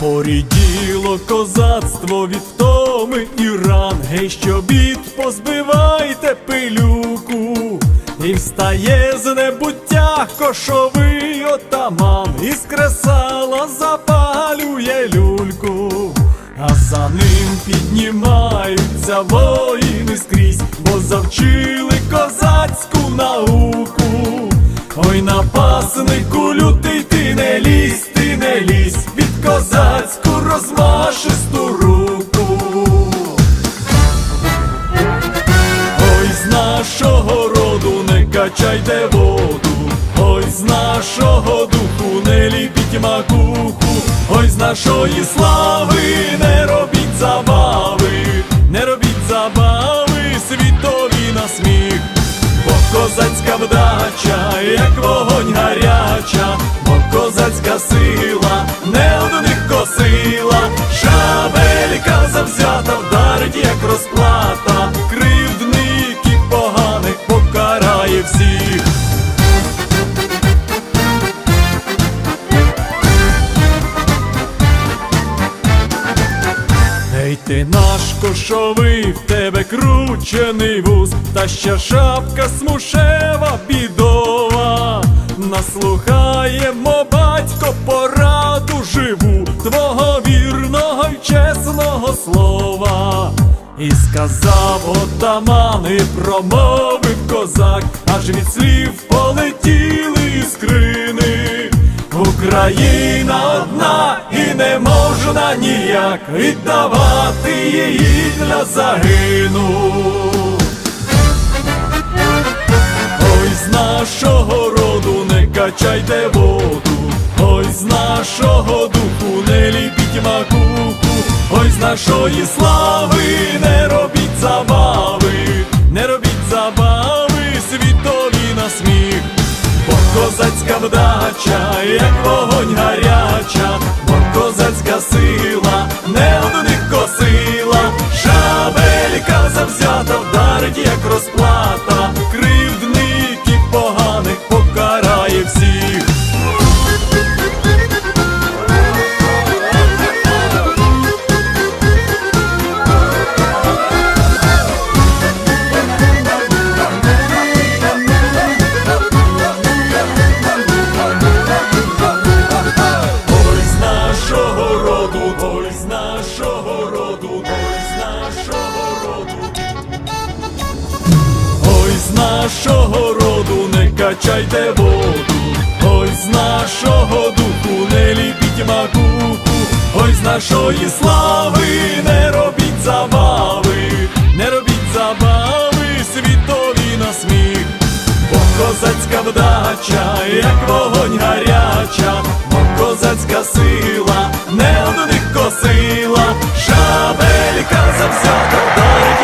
Поріділо козацтво від втоми і ран, гей, що бід позбивайте пилюку, і встає з небуття кошовий отаман, і з кресала а ним піднімаються воїни скрізь, бо завчили козацьку науку. Ой, напаснику лютий ти не лізь, ти не лізь під козацьку розмашисту руку. Ой, з нашого роду не качайте воду, ой, з нашого духу не ліпіть макуху, ой, з нашої слави не робіть як вогонь гаряча, бо козацька сила не одних косила, шабелька завзята вдарить, як розплата, кривдників поганих покарає всіх. Ей ти наш кошовий, в тебе кручений вуз, та ще шапка смушева бідова. Наслухаємо, батько, пораду живу, твого вірного й чесного слова. І сказав отаман, і промовив козак, аж від слів полетіли іскрини. Україна одна і не можна ніяк віддавати її для загину. Ой, з нашого качайте воду, ой, з нашого духу не ліпіть макуху, ой, з нашої слави не робіть забави, не робіть забави, світові на сміх. Бо козацька вдача, як вогонь гаряча, нашого роду не качайте воду, ой з нашого духу не ліпіть макуху, ой з нашої слави не робіть забави, не робіть забави, світові на сміх, бо козацька вдача, як вогонь гаряча, бо козацька сила, не одних косила, шабелька завзято дарить